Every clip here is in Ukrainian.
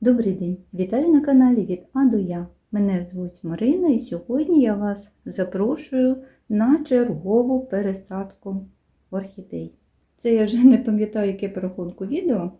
Добрий день! Вітаю на каналі від А до Я. Мене звуть Марина і сьогодні я вас запрошую на чергову пересадку орхідей. Це я вже не пам'ятаю, яке по рахунку відео,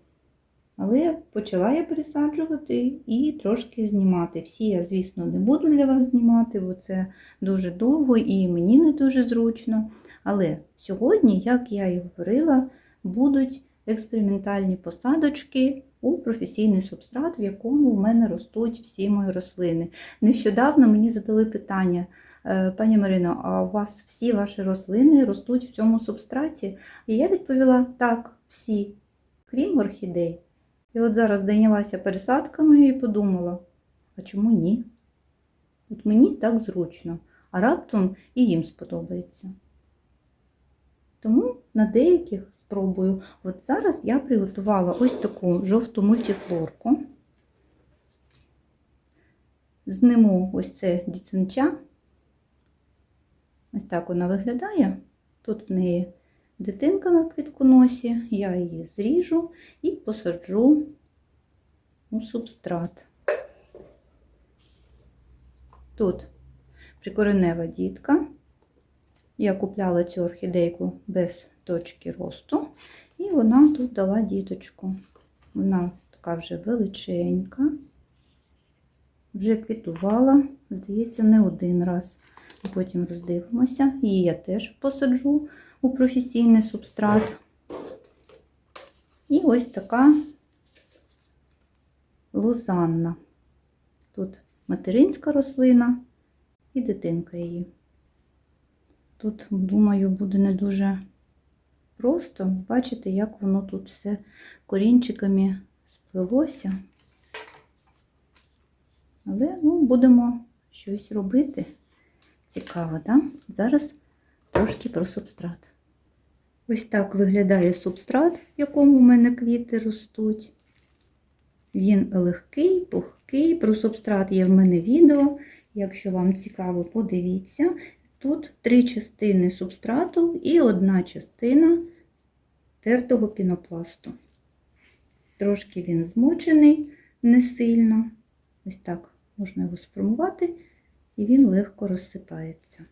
але почала я пересаджувати і трошки знімати. Всі я, звісно, не буду для вас знімати, бо це дуже довго і мені не дуже зручно. Але сьогодні, як я і говорила, будуть експериментальні посадочки у професійний субстрат, в якому у мене ростуть всі мої рослини. Нещодавно мені задали питання, «Е, пані Марино, а у вас всі ваші рослини ростуть в цьому субстраті? І я відповіла так, всі, крім орхідей. І от зараз зайнялася пересадками і подумала, а чому ні? От мені так зручно, а раптом і їм сподобається. Тому на деяких спробую. От зараз я приготувала ось таку жовту мультифлорку. Зниму ось це дітинча. Ось так вона виглядає. Тут в неї дитинка на квітконосі, я її зріжу і посаджу у субстрат. Тут прикоренева дітка. Я купляла цю орхідейку без точки росту, і вона тут дала діточку. Вона така вже величенька, вже квітувала, здається, не один раз. Потім роздивимося. Її я теж посаджу у професійний субстрат. І ось така лозанна. Тут материнська рослина і дитинка її. Тут, думаю, буде не дуже просто. Бачите, як воно тут все корінчиками сплелося. Але ну, будемо щось робити. Цікаво, так? Зараз трошки про субстрат. Ось так виглядає субстрат, в якому в мене квіти ростуть. Він легкий, пухкий. Про субстрат є в мене відео. Якщо вам цікаво, подивіться. Тут три частини субстрату і одна частина тертого пінопласту. Трошки він змочений не сильно. Ось так можна його сформувати, і він легко розсипається.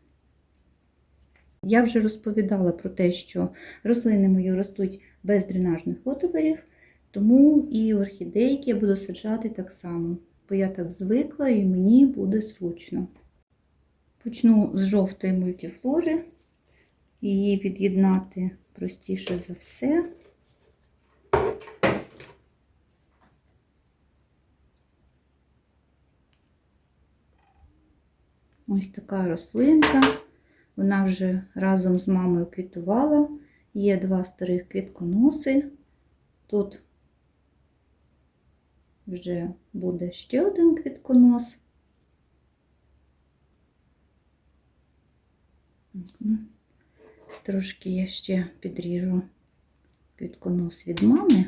Я вже розповідала про те, що рослини мої ростуть без дренажних отворів, тому і орхідейки я буду саджати так само, бо я так звикла і мені буде зручно. Почну з жовтої мультифлори. Її від'єднати простіше за все. Ось така рослинка. Вона вже разом з мамою квітувала. Є два старих квітконоси. Тут вже буде ще один квітконос. Трошки я ще підріжу квітконос від мами.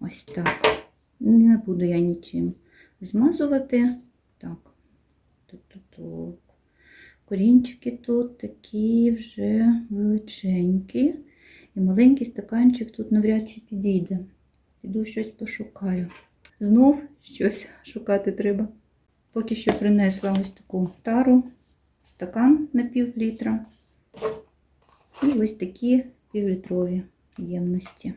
Ось так. Не буду я нічим змазувати. Так, тут, тут, тут. Корінчики тут такі вже величенькі. І маленький стаканчик тут навряд чи підійде. Піду щось пошукаю. Знов щось шукати треба. Поки що принесла ось таку тару стакан на пів літра. І ось такі півлітрові ємності.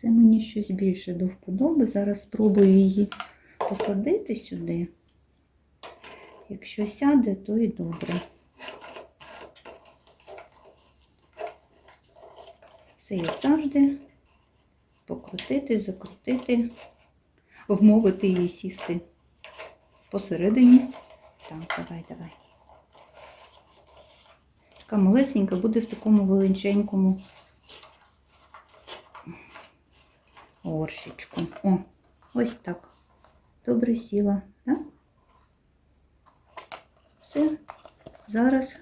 Це мені щось більше до вподоби. Зараз спробую її посадити сюди. Якщо сяде, то і добре. Все як завжди покрутити, закрутити, вмовити її сісти посередині. Так, давай, давай. Така малесенька буде в такому величенькому горщичку. О, ось так. Добре сіла, так? Все. Зараз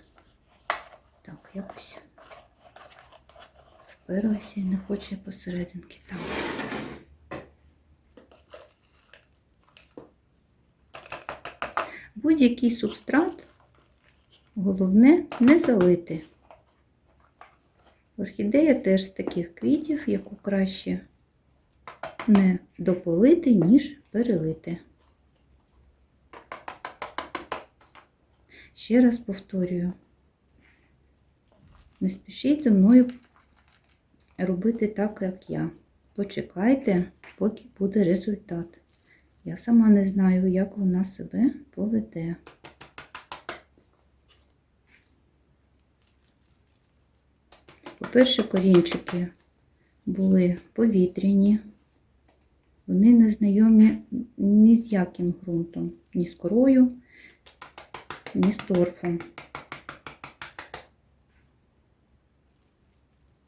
так, якось вперлася і не хоче посерединки там. Будь-який субстрат, головне не залити. Орхідея теж з таких квітів, яку краще не дополити, ніж перелити. Ще раз повторюю, не спішіть зі мною робити так, як я. Почекайте, поки буде результат. Я сама не знаю, як вона себе поведе. По-перше, корінчики були повітряні, вони не знайомі ні з яким ґрунтом, ні з корою, ні з торфом.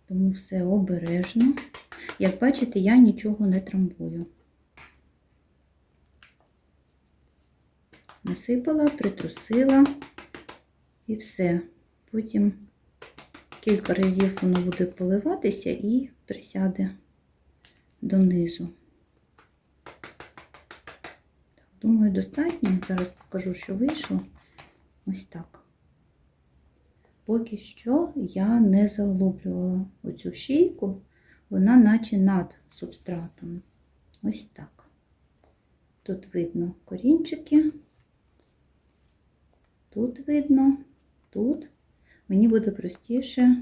Тому все обережно. Як бачите, я нічого не трамбую. Насипала, притрусила і все. Потім кілька разів воно буде поливатися і присяде донизу. Думаю, достатньо. Зараз покажу, що вийшло. Ось так. Поки що я не заглублювала оцю шийку, вона наче над субстратом. Ось так. Тут видно корінчики, тут видно, тут. Мені буде простіше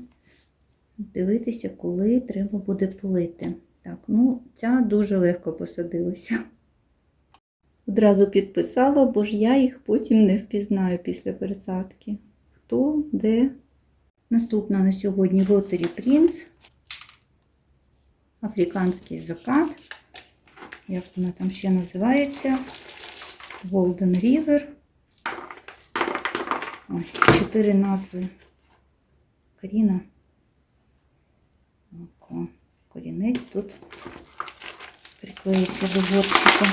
дивитися, коли треба буде полити. Так, ну, ця дуже легко посадилася. Одразу підписала, бо ж я їх потім не впізнаю після пересадки. Хто, де. Наступна на сьогодні Lottery Prince. Африканський закат. Як вона там ще називається? Golden River. Ось, чотири назви. коріна. Корінець тут приклеїться до горщика.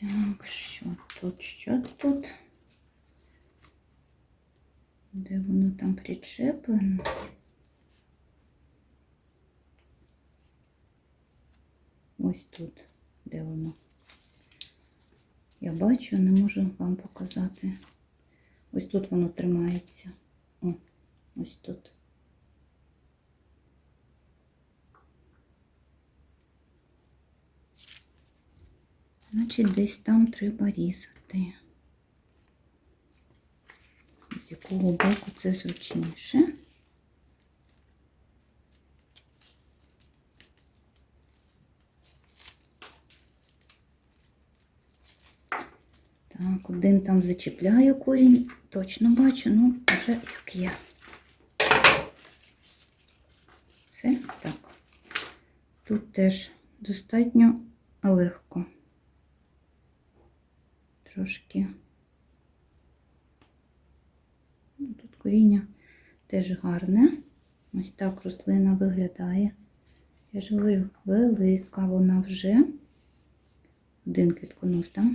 Так, що тут, що тут? Де воно причеплено? Ось тут, де воно. Я бачу, не можу вам показати. Ось тут воно тримається. О, ось тут. Значить, десь там треба різати. Якого боку це зручніше. Так, один там зачіпляю корінь, точно бачу, ну вже як є. Все так. Тут теж достатньо легко. Трошки. Ну, Тут коріння теж гарне. Ось так рослина виглядає. Я ж говорю, велика вона вже. Один квітконос, так?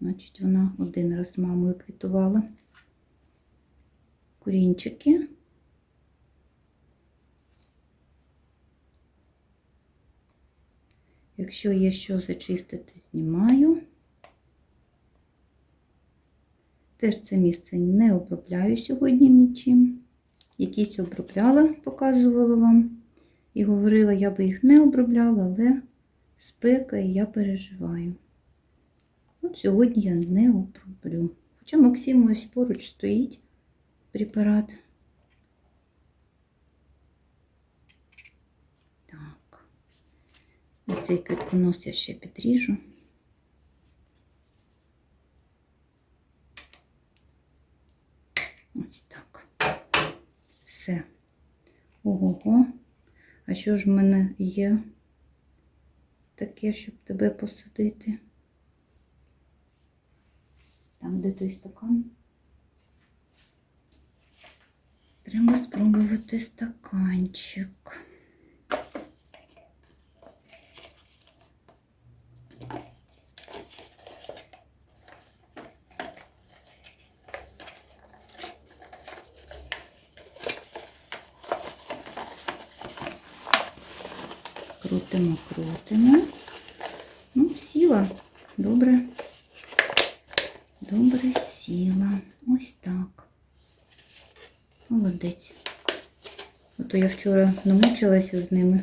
Значить, вона один раз з мамою квітувала. Корінчики. Якщо є що зачистити, знімаю. Теж це місце не обробляю сьогодні нічим. Якісь обробляла, показувала вам. І говорила, я би їх не обробляла, але спека і я переживаю. От сьогодні я не оброблю. Хоча Максим ось поруч стоїть препарат. Так. Оцей квітконос я ще підріжу. Ось так. Все. Ого-го. А що ж в мене є таке, щоб тебе посадити? Там, де той стакан? Треба спробувати стаканчик. Крутимо. Ну, сіла. Добре. Добре сіла. Ось так. Молодець. Ото я вчора намучилася з ними.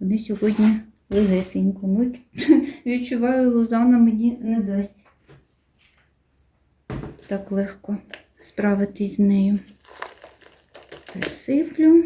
Вони сьогодні легесенько. Ну, відчуваю, Лозана мені не дасть так легко справитись з нею. Присиплю.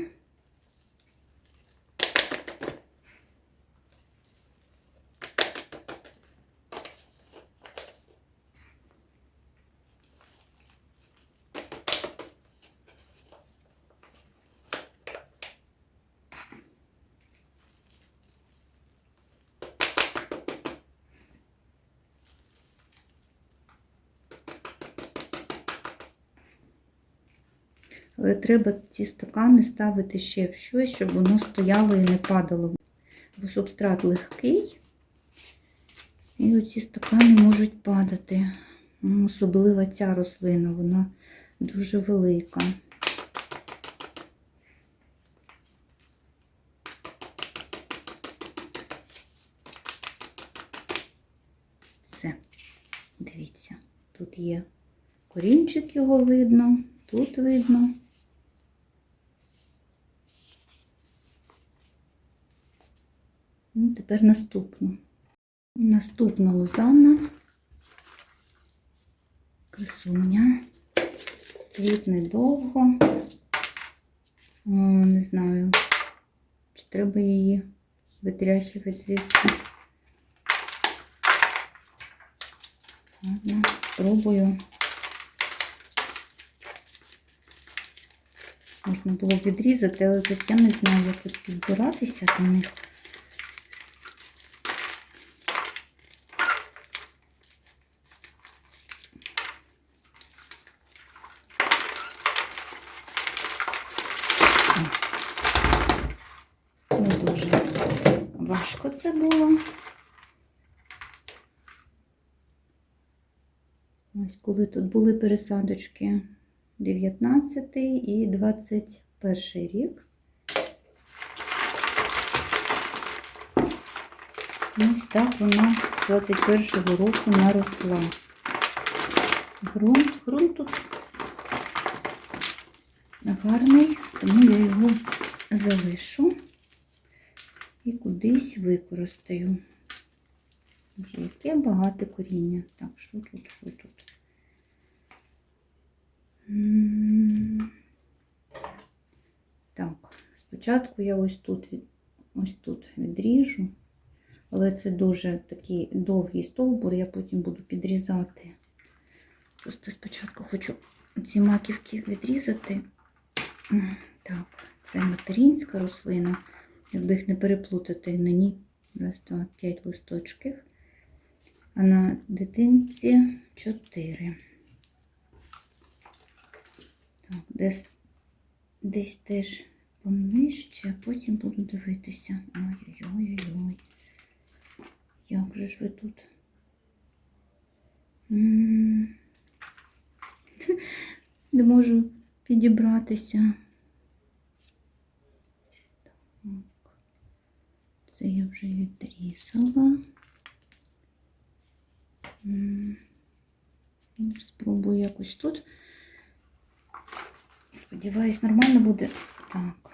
Але треба ці стакани ставити ще в щось, щоб воно стояло і не падало. Бо субстрат легкий, і оці стакани можуть падати. Ну, Особливо ця рослина, вона дуже велика. Все, дивіться, тут є корінчик, його видно, тут видно. Ну, тепер наступну. Наступна лозанна. Красуня. Квітне довго. О, не знаю, чи треба її витряхувати звідси. Ладно, спробую. Можна було б відрізати, але я не знаю, як тут підбиратися до них. Не дуже важко це було. Ось коли тут були пересадочки 19 і 21 рік. Ось так вона з 21 року наросла. Грунт, грунт тут гарний, тому я його залишу і кудись використаю. Боже, яке багате коріння. Так, що тут, що тут? Так, спочатку я ось тут, ось тут відріжу, але це дуже такий довгий стовбур, я потім буду підрізати. Просто спочатку хочу ці маківки відрізати. Так, це материнська рослина. Якби їх не переплутати, на ній раз, два, п'ять листочків, а на дитинці чотири. Так, десь, десь теж понижче, а потім буду дивитися. Ой-ой-ой-ой. Як же ж ви тут? Не можу підібратися. Так. Це я вже відрізала. Спробую якось тут. Сподіваюсь, нормально буде. Так.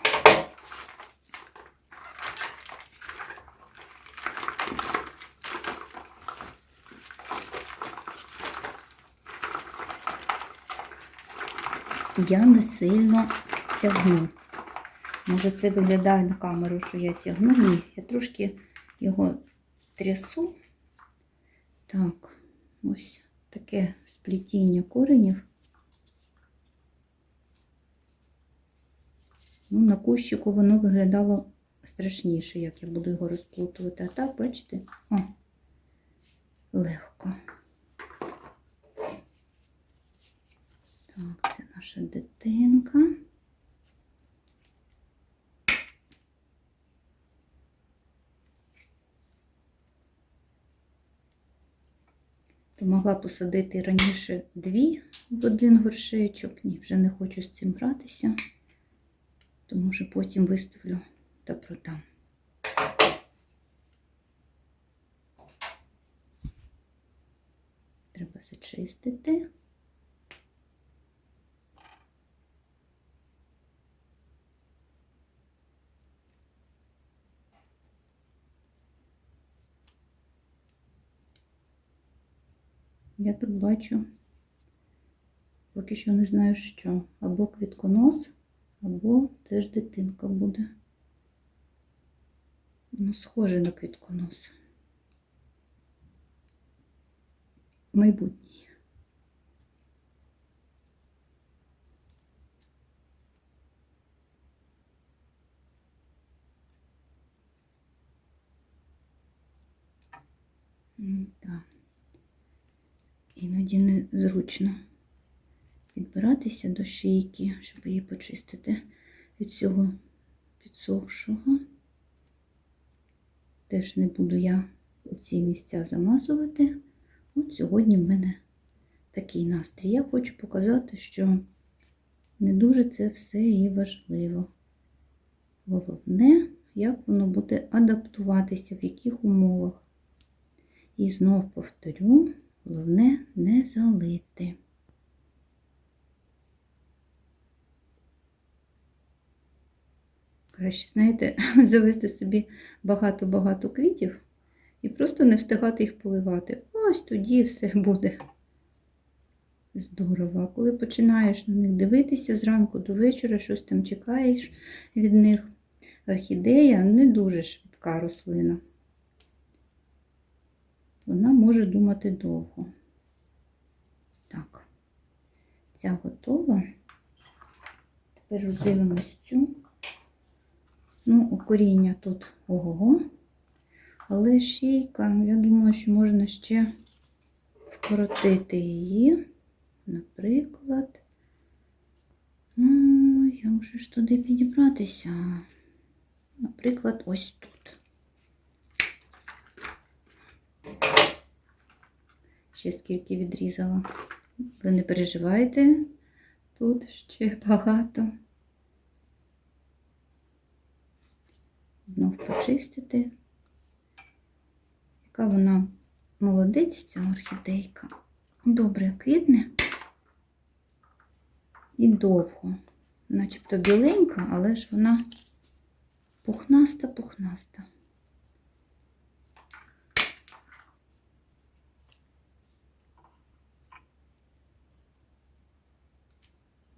Я не сильно тягну. Може, це виглядає на камеру, що я тягну. Ні, я трошки його трясу. Так, ось таке сплетіння коренів. Ну, на кущику воно виглядало страшніше, як я буду його розплутувати. А так, бачите? О, легко. Так, це наша дитинка. То могла посадити раніше дві в один горшечок, ні, вже не хочу з цим гратися, тому може потім виставлю та продам. Треба зачистити. Я тут бачу, поки що не знаю що. Або квітконос, або теж дитинка буде. Ну, схоже на квітконос. Майбутній. Так. Іноді незручно підбиратися до шийки, щоб її почистити від цього підсохшого. Теж не буду я ці місця замазувати. От сьогодні в мене такий настрій. Я хочу показати, що не дуже це все і важливо. Головне, як воно буде адаптуватися, в яких умовах. І знов повторю, головне не залити. Краще, знаєте, завести собі багато-багато квітів і просто не встигати їх поливати. Ось тоді все буде здорово. Коли починаєш на них дивитися зранку до вечора, щось там чекаєш від них. Орхідея не дуже швидка рослина. Вона може думати довго. Так, ця готова. Тепер роздивимось цю. Ну, коріння тут ого, але шийка, я думаю, що можна ще вкоротити її. Наприклад, О, як же ж туди підібратися? Наприклад, ось тут. Ще скільки відрізала. Ви не переживайте, тут ще багато. Знов почистити. Яка вона молодець, ця орхідейка. Добре квітне і довго. Начебто біленька, але ж вона пухнаста-пухнаста.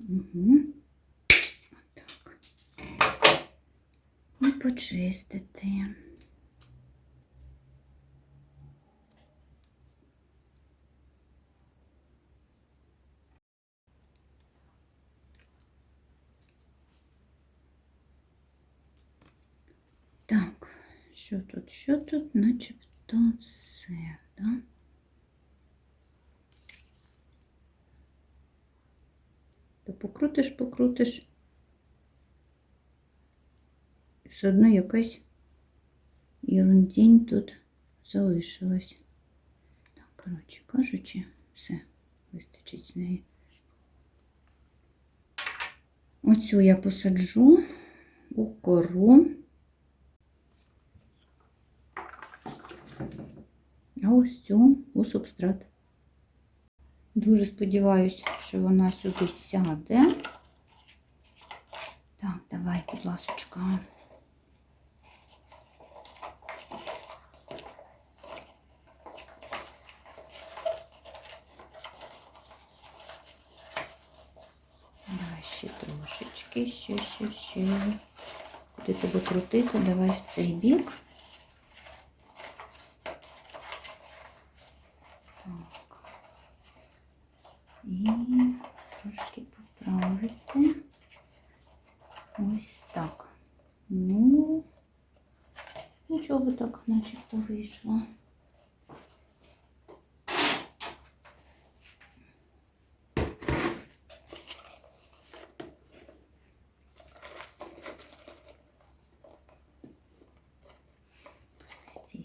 Угу. Так. І почистити. Так, що тут, що тут, начебто все, да? Покрутиш, покрутиш. І все одно якась ерундінь тут залишилась. Так, коротше кажучи, все, вистачить з неї. Оцю я посаджу у кору. А ось цю у субстрат. Дуже сподіваюся, що вона сюди сяде. Так, давай, будь ласочка. Давай ще трошечки, ще, ще, ще. Куди тебе крутити? Давай в цей бік. Так. І трошки поправити. Ось так. Ну, нічого так начебто вийшло. Стій.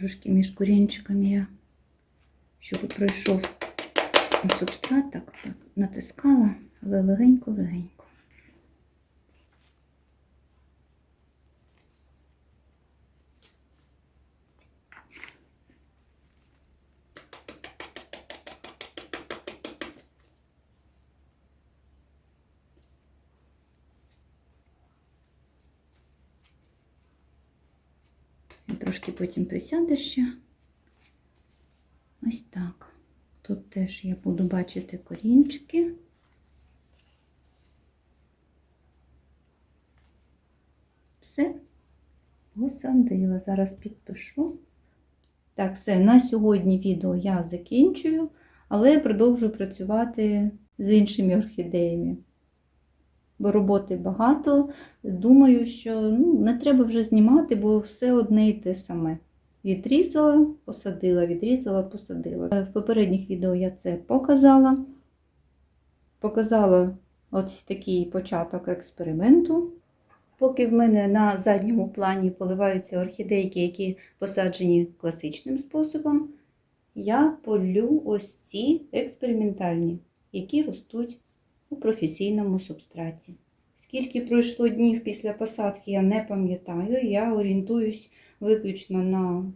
Трошки між корінчиками я, щоб пройшов субстрат, так, так натискала, але легенько-легенько. І Трошки потім присяде ще. Ось так. Тут теж я буду бачити корінчики. Все, посадила. Зараз підпишу. Так, все, на сьогодні відео я закінчую, але продовжую працювати з іншими орхідеями. Бо роботи багато. Думаю, що ну, не треба вже знімати, бо все одне і те саме. Відрізала, посадила, відрізала, посадила. Е, В попередніх відео я це показала. Показала ось такий початок експерименту. Поки в мене на задньому плані поливаються орхідейки, які посаджені класичним способом, я полю ось ці експериментальні, які ростуть у професійному субстраті. Скільки пройшло днів після посадки, я не пам'ятаю. Я орієнтуюсь виключно на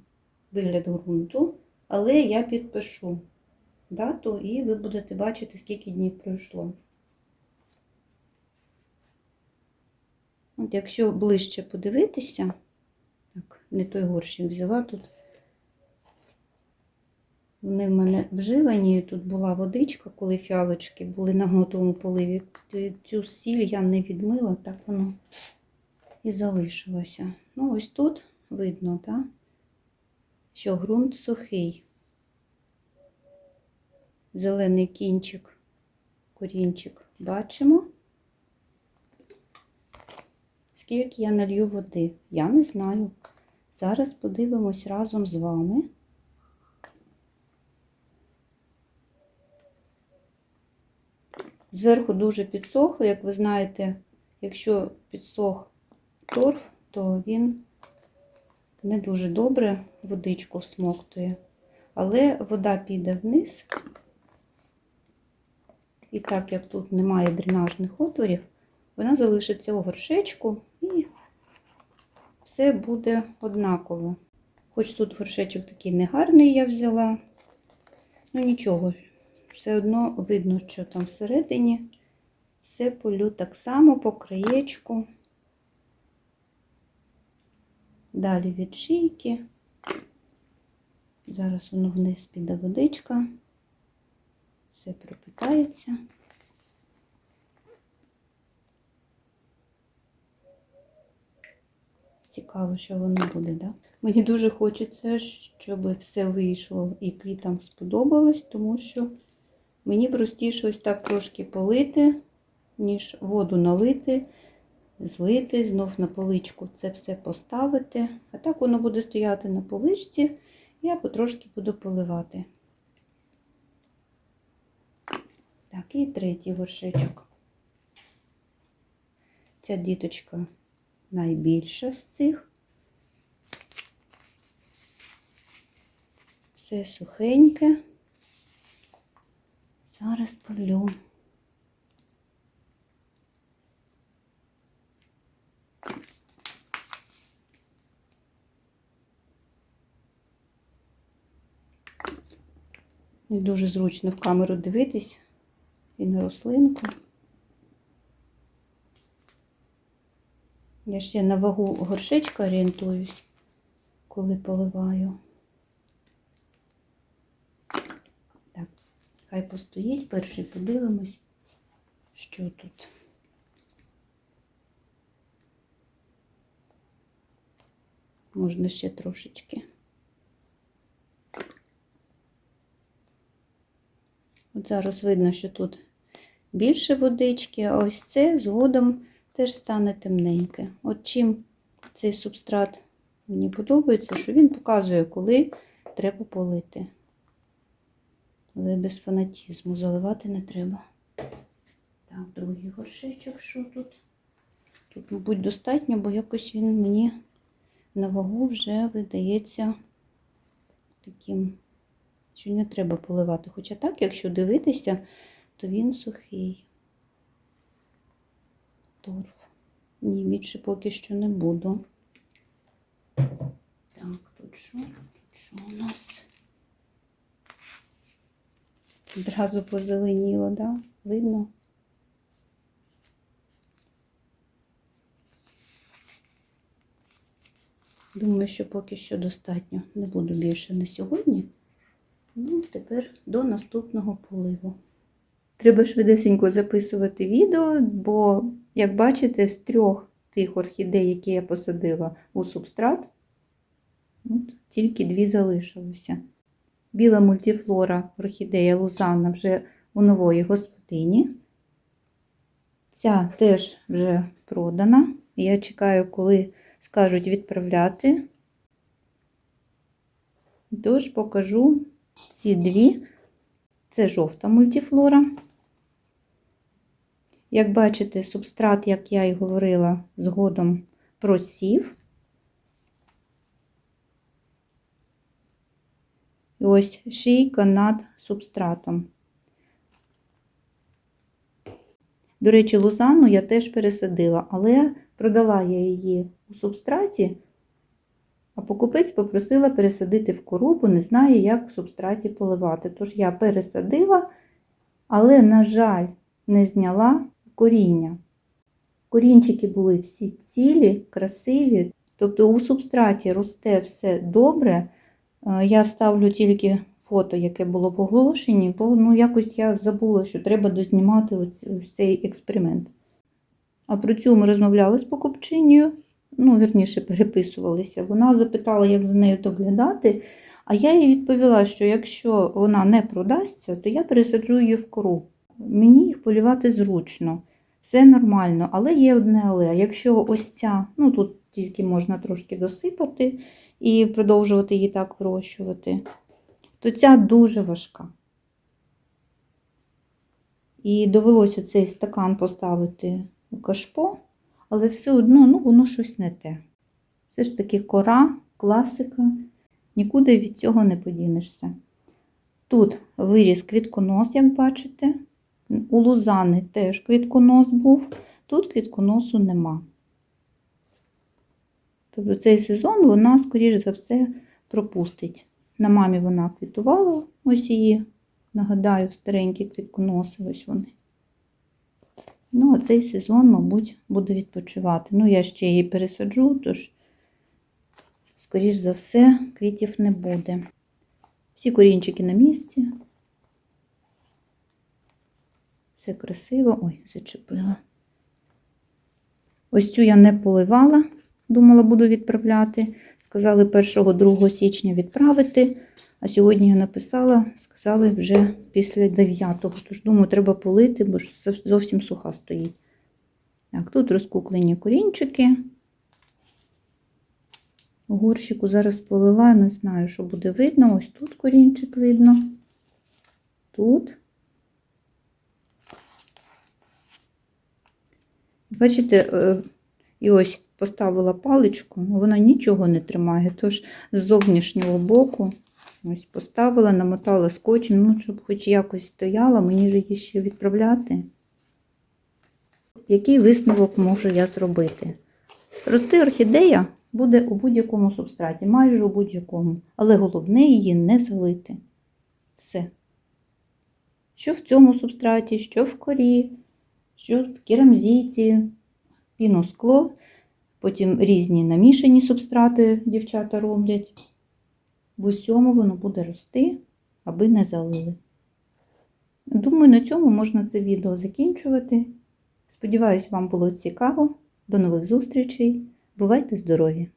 вигляд ґрунту, але я підпишу дату і ви будете бачити, скільки днів пройшло. От якщо ближче подивитися, так, не той горщик взяла тут. Вони в мене вживані, тут була водичка, коли фіалочки були на гнутому поливі. Цю сіль я не відмила, так воно і залишилося. Ну, ось тут видно, так, що ґрунт сухий. Зелений кінчик, корінчик бачимо. Скільки я налью води, я не знаю. Зараз подивимось разом з вами. Зверху дуже підсохло, як ви знаєте, якщо підсох торф, то він не дуже добре водичку всмоктує. Але вода піде вниз. І так як тут немає дренажних отворів, вона залишиться у горшечку і все буде однаково. Хоч тут горшечок такий негарний я взяла, ну нічого, все одно видно, що там всередині все полю так само по краєчку. Далі від шийки. Зараз воно вниз піде водичка, все пропитається. Цікаво, що воно буде, да? Мені дуже хочеться, щоб все вийшло і квітам сподобалось, тому що мені простіше ось так трошки полити, ніж воду налити, злити, знов на поличку це все поставити. А так воно буде стояти на поличці, я потрошки буду поливати. Так, і третій горшечок. Ця діточка найбільша з цих. Все сухеньке. Зараз полю. Не дуже зручно в камеру дивитись і на рослинку. Я ще на вагу горшечка орієнтуюсь, коли поливаю. Так, хай постоїть, перший подивимось, що тут. Можна ще трошечки. От зараз видно, що тут більше водички, а ось це згодом теж стане темненьке. От чим цей субстрат мені подобається, що він показує, коли треба полити. Але без фанатізму заливати не треба. Так, другий горшечок, що тут? Тут, мабуть, достатньо, бо якось він мені на вагу вже видається таким, що не треба поливати. Хоча так, якщо дивитися, то він сухий. Торф. Ні, більше поки що не буду. Так, тут що? Тут що у нас? Одразу позеленіло, да? Видно? Думаю, що поки що достатньо. Не буду більше на сьогодні. Ну, тепер до наступного поливу. Треба швидесенько записувати відео, бо, як бачите, з трьох тих орхідей, які я посадила у субстрат, от, тільки дві залишилося. Біла мультифлора орхідея Лузанна вже у нової господині. Ця теж вже продана. Я чекаю, коли скажуть відправляти. Тож покажу ці дві. Це жовта мультифлора. Як бачите, субстрат, як я і говорила, згодом просів. І ось шийка над субстратом. До речі, лузану я теж пересадила, але продала я її у субстраті, а покупець попросила пересадити в кору, бо не знає, як в субстраті поливати. Тож я пересадила, але, на жаль, не зняла коріння. Корінчики були всі цілі, красиві, тобто у субстраті росте все добре. Е, Я ставлю тільки фото, яке було в оголошенні, бо ну, якось я забула, що треба дознімати ось, ось цей експеримент. А про цю ми розмовляли з покупчинею, ну, вірніше, переписувалися. Вона запитала, як за нею доглядати. А я їй відповіла, що якщо вона не продасться, то я пересаджу її в кору. Мені їх полювати зручно, все нормально, але є одне але. Якщо ось ця, ну тут тільки можна трошки досипати і продовжувати її так вирощувати, то ця дуже важка. І довелося цей стакан поставити у кашпо, але все одно ну, воно щось не те. Все ж таки кора, класика, нікуди від цього не подінешся. Тут виріс квітконос, як бачите. У Лузани теж квітконос був, тут квітконосу нема. Тобто цей сезон вона, скоріш за все, пропустить. На мамі вона квітувала, ось її, нагадаю, старенькі квітконоси, ось вони. Ну, а цей сезон, мабуть, буде відпочивати. Ну, я ще її пересаджу, тож, скоріш за все, квітів не буде. Всі корінчики на місці. Все красиво. Ой, зачепила. Ось цю я не поливала, думала, буду відправляти. Сказали 1-2 січня відправити. А сьогодні я написала, сказали вже після 9-го. Тож, думаю, треба полити, бо ж зовсім суха стоїть. Так, тут розкуклені корінчики. Горщику зараз полила, не знаю, що буде видно. Ось тут корінчик видно. Тут. Бачите, е, і ось поставила паличку, вона нічого не тримає, тож з зовнішнього боку ось поставила, намотала скотчем, ну, щоб хоч якось стояла, мені ж її ще відправляти. Який висновок можу я зробити? Рости орхідея буде у будь-якому субстраті, майже у будь-якому, але головне її не залити. Все. Що в цьому субстраті, що в корі, що в керамзіті, піноскло, потім різні намішані субстрати дівчата роблять. В усьому воно буде рости, аби не залили. Думаю, на цьому можна це відео закінчувати. Сподіваюсь, вам було цікаво. До нових зустрічей. Бувайте здорові!